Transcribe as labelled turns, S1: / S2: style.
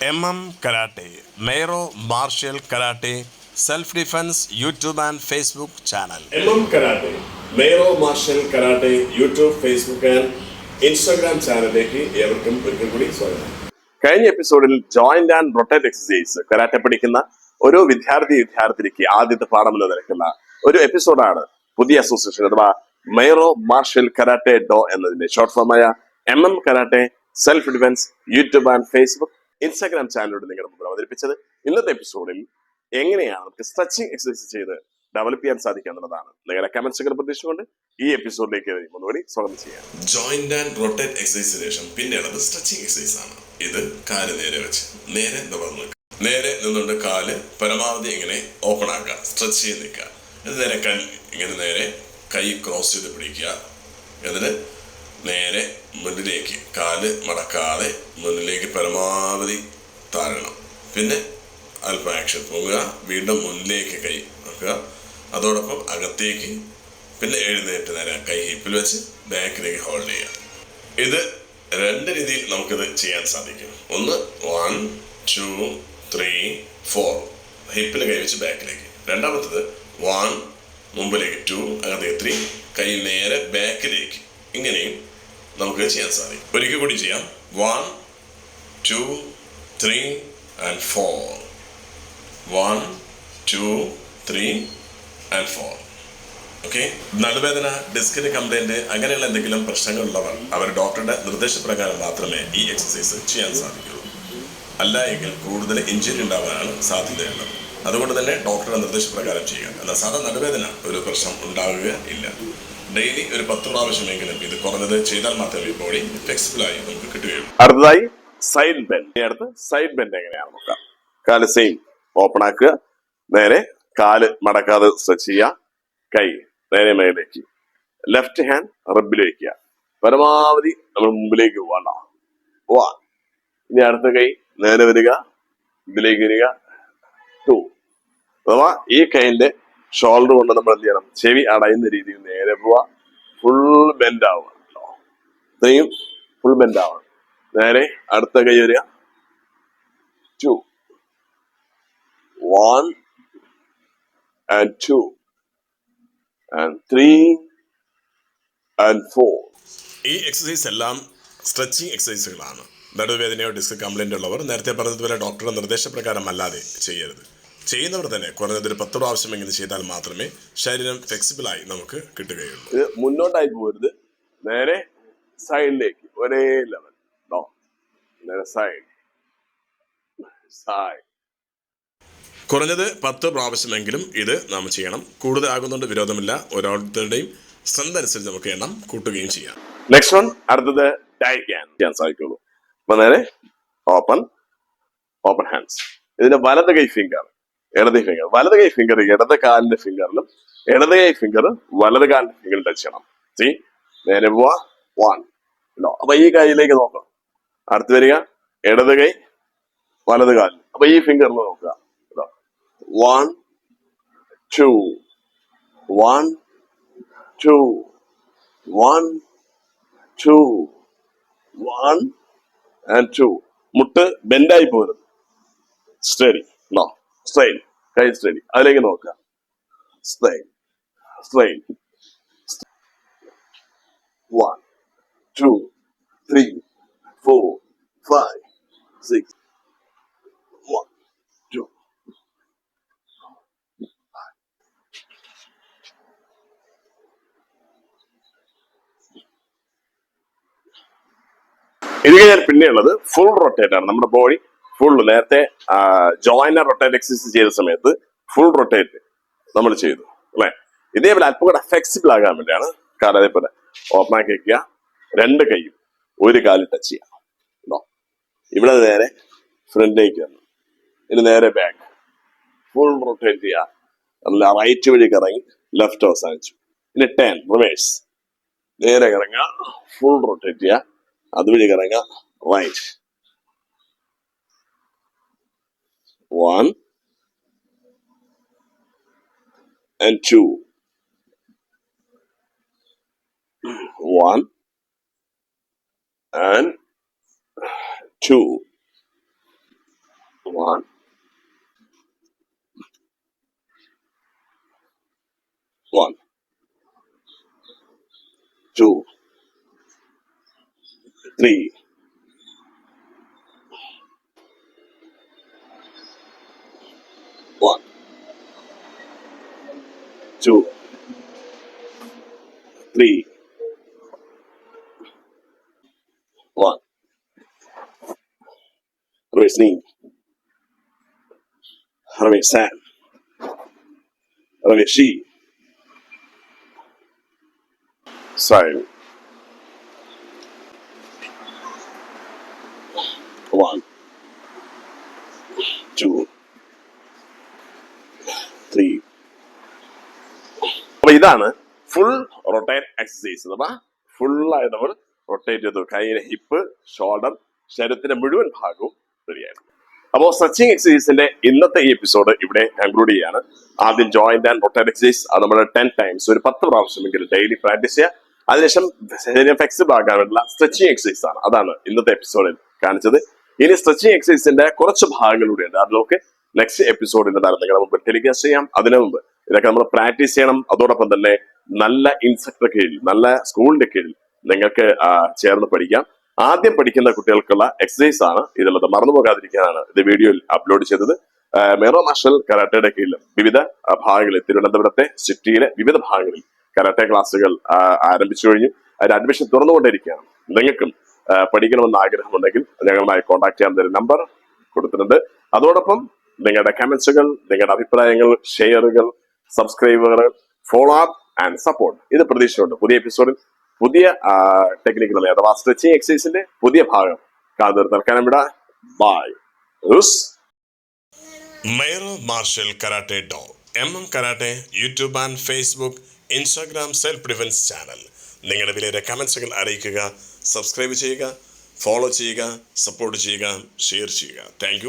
S1: M M karate മെയ്റോ martial karate self defence YouTube and Facebook channel M M karate മെയ്റോ martial karate YouTube Facebook and Instagram ചാനലിലേക്ക് ഏവർക്കും ഒരിക്കൽ കൂടി സ്വാഗതം. കഴിഞ്ഞ എപ്പിസോഡിൽ joint and rotate exercise karate പഠിക്കുന്ന ഓരോ വിദ്യാർത്ഥി വിദ്യാർത്ഥിക്ക് ആദ്യത്തെ പാഠം എന്ന് നിലയ്ക്കുന്ന ഒരു എപ്പിസോഡാണ് പുതിയ അസോസിയേഷൻ അഥവാ മെയ്റോ മാർഷൽ കരാട്ടെ ഡോ എന്നതിന്റെ short ഫോമായ M M karate self defence YouTube and Facebook Instagram ചാനലിലൂടെ നിങ്ങളുടെ മുമ്പിൽ അവതരിപ്പിച്ചത് ഇന്നത്തെ എപ്പിസോഡിൽ എങ്ങനെയാണ് നമുക്ക് സ്ട്രെച്ചിങ് എക്സസൈസ് ചെയ്ത് ഡെവലപ്പ് ചെയ്യാൻ സാധിക്കുക എന്നുള്ളതാണ്. നിങ്ങളുടെ കമന്റ്സുകൾ പ്രതീക്ഷിച്ചുകൊണ്ട് ഈ എപ്പിസോഡിലേക്ക് ഒന്നുകൂടി സ്വാഗതം ചെയ്യാം.
S2: ജോയിന്റ് ആൻഡ് റൊട്ടേറ്റ് എക്സസൈസിന് ശേഷം പിന്നെയുള്ളത് സ്ട്രെച്ചിങ് എക്സസൈസ് ആണ്. ഇത് കാൽ നേരെ വെച്ച് നേരെ നിവർന്ന് നേരെ നിന്നുകൊണ്ട് കാൽ പരമാവധി ഇങ്ങനെ ഓപ്പൺ ആക്കുക സ്ട്രെച്ച് ചെയ്ത് നിൽക്കുക. എന്നിട്ട് നേരെ കൈ ഇങ്ങനെ നേരെ കൈ ക്രോസ് ചെയ്ത് പിടിക്കുക. എന്നിട്ട് നേരെ മുന്നിലേക്ക് കാൽ മടക്കാതെ മുന്നിലേക്ക് പരമാവധി താഴണം. പിന്നെ അല്പം ആക്ഷൻ പോവുക. വീണ്ടും മുന്നിലേക്ക് കൈ വെക്കുക. അതോടൊപ്പം അകത്തേക്ക് പിന്നെ എഴുന്നേറ്റ് നേരെ കൈ ഹിപ്പിൽ വെച്ച് ബാക്കിലേക്ക് ഹോൾഡ് ചെയ്യുക. ഇത് രണ്ട് രീതിയിൽ നമുക്കിത് ചെയ്യാൻ സാധിക്കും. ഒന്ന് വൺ ടു ത്രീ ഫോർ ഹിപ്പിൽ കൈ വെച്ച് ബാക്കിലേക്ക്. രണ്ടാമത്തത് വൺ മുമ്പിലേക്ക് ടു അകത്തേക്ക് ത്രീ കൈ നേരെ ബാക്കിലേക്ക്. ഇങ്ങനെയും നമുക്ക് ചെയ്യാൻ സാധിക്കും. ഒരിക്കൽ കൂടി ചെയ്യാം. One two three and four one two three and four okay നടുവേദന ഡിസ്കിന് കംപ്ലൈന്റ് അങ്ങനെയുള്ള എന്തെങ്കിലും പ്രശ്നങ്ങളുള്ളവർ അവർ ഡോക്ടറുടെ നിർദ്ദേശപ്രകാരം മാത്രമേ ഈ എക്സസൈസ് ചെയ്യാൻ സാധിക്കുള്ളൂ അല്ല എങ്കിൽ കൂടുതൽ ഇഞ്ചുറി ഉണ്ടാവാനാണ് സാധ്യതയുള്ളത്. അതുകൊണ്ട് തന്നെ ഡോക്ടറുടെ നിർദ്ദേശപ്രകാരം ചെയ്യുക. എന്നാൽ സാധാരണ നടുവേദന ഒരു പ്രശ്നം ഉണ്ടാവുക ഇല്ല ഡെയിലി ഒരു പത്ത് പ്രാവശ്യമെങ്കിലും ഇത് കുറഞ്ഞത് ചെയ്താൽ മാത്രമേ ബോഡി ഫ്ലെക്സിബിൾ ആയി നമുക്ക് കിട്ടുകയുള്ളൂ.
S1: അടുത്തതായി സൈഡ് ബെൻഡ് അടുത്ത് സൈഡ് ബെൻഡ് എങ്ങനെയാണ് നോക്കാം കാൽ സെയിം ഓപ്പൺ ആക്കുക. നേരെ കാൽ മടക്കാതെ സ്ട്രെച്ച് ചെയ്യുക. കൈ നേരെ മേലേക്ക്. ലെഫ്റ്റ് ഹാൻഡ് റബ്ബിലേക്ക് പരമാവധി നമ്മൾ മുമ്പിലേക്ക് പോകണ്ട. വാ ഇനി അടുത്ത കൈ നേരെ വരിക. ഇതിലേക്ക് വരിക. ടു അഥവാ ഈ കൈന്റെ ഷോൾഡർ കൊണ്ട് നമ്മൾ എന്ത് ചെയ്യണം? ചെവി അടയുന്ന രീതിയിൽ നേരെ പോവാ ഫുൾ ബെൻഡ് ആവുക ഇത്രയും ഫുൾ ബെൻഡ് ആവണം. നേരെ അടുത്ത കൈ വരിക. Two one and two and three and four
S2: ഈ എക്സസൈസ് എല്ലാം സ്ട്രെച്ചിങ് എക്സസൈസുകളാണ് നടുവേദനയോ ഡിസ്ക് കംപ്ലൈന്റ് ഉള്ളവർ നേരത്തെ പറഞ്ഞതുപോലെ ഡോക്ടറുടെ നിർദ്ദേശപ്രകാരം അല്ലാതെ ചെയ്യരുത്. ചെയ്യുന്നവർ തന്നെ കുറഞ്ഞത് ഒരു പത്ത് പ്രാവശ്യമെങ്കിലും ചെയ്താൽ മാത്രമേ ശരീരം ഫ്ലെക്സിബിളായി നമുക്ക് കിട്ടുകയുള്ളൂ.
S1: ഇത് മുന്നോട്ടായി പോകരുത് നേരെ സൈഡിലേക്ക് ഒരേ ലെവൽ നേരെ സൈഡ് സൈഡ്
S2: കുറഞ്ഞത് പത്ത് പ്രാവശ്യമെങ്കിലും ഇത് നാം ചെയ്യണം. കൂടുതലാകുന്നുണ്ട് വിരോധമില്ല. ഓരോരുത്തരുടെയും സ്ട്രെങ്ത് അനുസരിച്ച് നമുക്ക് എണ്ണം കൂട്ടുകയും ചെയ്യാം.
S1: നെക്സ്റ്റ് വൺ അടുത്തത് ഡയക്കാൻ ചെയ്യാൻ സാധിക്കുള്ളൂ. അപ്പൊ നേരെ ഓപ്പൺ ഓപ്പൺ ഹാൻഡ്സ് ഇതിന്റെ വലത് കൈ ഫിംഗർ ഇടത് ഫിംഗർ വലത് കൈ ഫിംഗർ ഇടത് കാലിന്റെ ഫിംഗറിലും ഇടത് കൈ ഫിംഗർ വലത് കാലിന്റെ ഫിംഗറിൽ ടച്ച് ചെയ്യണം. സി നേരെ പോവാ വൺ ഇല്ലോ അപ്പൊ ഈ കൈയിലേക്ക് നോക്കാം. അടുത്ത് വരിക. ഇടത് കൈ വലത് കാലിൽ അപ്പൊ ഈ ഫിംഗറിൽ നോക്കുക. One two one two one two one and two മുട്ട് ബെൻഡായി പോരുത്. സ്റ്റഡി സ്ട്രെയിൻ കൈ സ്ട്രെയിൻ അതിലേക്ക് നോക്കുക. Strain strain one two three four five six one two ഇത് കഴിഞ്ഞാൽ പിന്നെയുള്ളത് ഫുൾ റൊട്ടേറ്റ് ആണ്. നമ്മുടെ ബോഡി ഫുൾ നേരത്തെ ജോയിനർ റൊട്ടേറ്റ് എക്സസൈസ് ചെയ്ത സമയത്ത് ഫുൾ റൊട്ടേറ്റ് നമ്മൾ ചെയ്തു അല്ലെ? ഇതേപോലെ അല്പം കൂടെ ഫ്ലെക്സിബിൾ ആകാൻ വേണ്ടിയാണ് കാരണം അതേപോലെ ഓപ്പൺ ആക്കി വെക്കുക രണ്ട് കൈയും ഒരു കാലിൽ ടച്ച് ചെയ്യാം ഉണ്ടോ ഇവിടെ നേരെ ഫ്രണ്ടിലേക്ക് വന്നു ഇനി നേരെ ബാക്ക് ഫുൾ റൊട്ടേറ്റ് ചെയ്യാം നല്ല റൈറ്റ് വഴി കറങ്ങി ലെഫ്റ്റ് അവസാനിച്ചു. ഇനി ടെൻ റിവേഴ്സ് നേരെ ഇറങ്ങുക ഫുൾ റൊട്ടേറ്റ് ചെയ്യുക. അതുവഴി കറങ്ങുക right one and two. One and two. One. One. Two. Three. One, two, three, one. Reasoning. Ravi Sam. Ravi She. Sign. ഇതാണ് ഫുൾ റൊട്ടേറ്റ് എക്സസൈസ് നമ്മ ഫുൾ ആയി നമ്മൾ റൊട്ടേറ്റ് ചെയ്തു. കൈയിലെ ഹിപ്പ് ഷോൾഡർ ശരീരത്തിന്റെ മുഴുവൻ ഭാഗവും റെഡിയായിരുന്നു അപ്പോൾ സ്ട്രെച്ചിങ് എക്സസൈസിന്റെ ഇന്നത്തെ ഈ എപ്പിസോഡ് ഇവിടെ കൺക്ലൂഡ് ചെയ്യാണ്. ആദ്യം ജോയിന്റ് ആൻഡ് റൊട്ടേറ്റ് എക്സസൈസ് അത് നമ്മൾ ടെൻ ടൈംസ് ഒരു പത്ത് പ്രാവശ്യമെങ്കിലും ഡെയിലി പ്രാക്ടീസ് ചെയ്യുക. അതിനുശേഷം ശരീരം ഫ്ലെക്സിബിൾ ആകാനുള്ള സ്ട്രെച്ചിങ് എക്സസൈസ് ആണ്. അതാണ് ഇന്നത്തെ എപ്പിസോഡിൽ കാണിച്ചത്. ഇനി സ്ട്രെച്ചിങ് എക്സസൈസിന്റെ കുറച്ച് ഭാഗങ്ങളിലൂടെ ഉണ്ട് അതിലൊക്കെ നെക്സ്റ്റ് എപ്പിസോഡിൽ നിങ്ങളുടെ നമുക്ക് ടെലികാസ്റ്റ് ചെയ്യാം. അതിനു മുമ്പ് ഇതൊക്കെ നമ്മൾ പ്രാക്ടീസ് ചെയ്യണം. അതോടൊപ്പം തന്നെ നല്ല ഇൻസ്ട്രക്ടർ കീഴിൽ നല്ല സ്കൂളിന്റെ കീഴിൽ നിങ്ങൾക്ക് ചേർന്ന് പഠിക്കാം. ആദ്യം പഠിക്കുന്ന കുട്ടികൾക്കുള്ള എക്സസൈസ് ആണ് ഇതിലുള്ളത് മറന്നു പോകാതിരിക്കാനാണ് ഇത് വീഡിയോയിൽ അപ്ലോഡ് ചെയ്തത്. മെറോ നാഷണൽ കരാട്ടയുടെ കീഴിലും വിവിധ ഭാഗങ്ങളിൽ തിരുവനന്തപുരത്തെ സിറ്റിയിലെ വിവിധ ഭാഗങ്ങളിൽ കരാട്ടെ ക്ലാസ്സുകൾ ആരംഭിച്ചു കഴിഞ്ഞു. അതിന് അഡ്മിഷൻ തുറന്നുകൊണ്ടിരിക്കുകയാണ്. നിങ്ങൾക്കും പഠിക്കണമെന്ന് ആഗ്രഹമുണ്ടെങ്കിൽ ഞങ്ങളുമായി കോൺടാക്ട് ചെയ്യാൻ തരുന്ന നമ്പർ കൊടുത്തിട്ടുണ്ട്. അതോടൊപ്പം നിങ്ങളുടെ കമന്റ്സുകൾ നിങ്ങളുടെ അഭിപ്രായങ്ങൾ ഷെയറുകൾ സബ്സ്ക്രൈബുകൾ ഫോളോ അപ്പ് ആൻഡ് സപ്പോർട്ട്. ഇത് പ്രതീക്ഷയുണ്ട് പുതിയ എപ്പിസോഡിൽ പുതിയ ടെക്നിക്കുകൾ അഥവാ സ്ട്രെച്ചിങ് എക്സസൈസിന്റെ പുതിയ ഭാഗം കാതർ തൽക്കാലം വിട. Bye
S2: മൈറോ martial karate do. M M karate YouTube and Facebook Instagram self defence channel. നിങ്ങളുടെ വിലയുടെ കമൻസുകൾ അറിയിക്കുക സബ്സ്ക്രൈബ് ചെയ്യുക ഫോളോ ചെയ്യുക സപ്പോർട്ട് ചെയ്യുക ഷെയർ ചെയ്യുക. താങ്ക്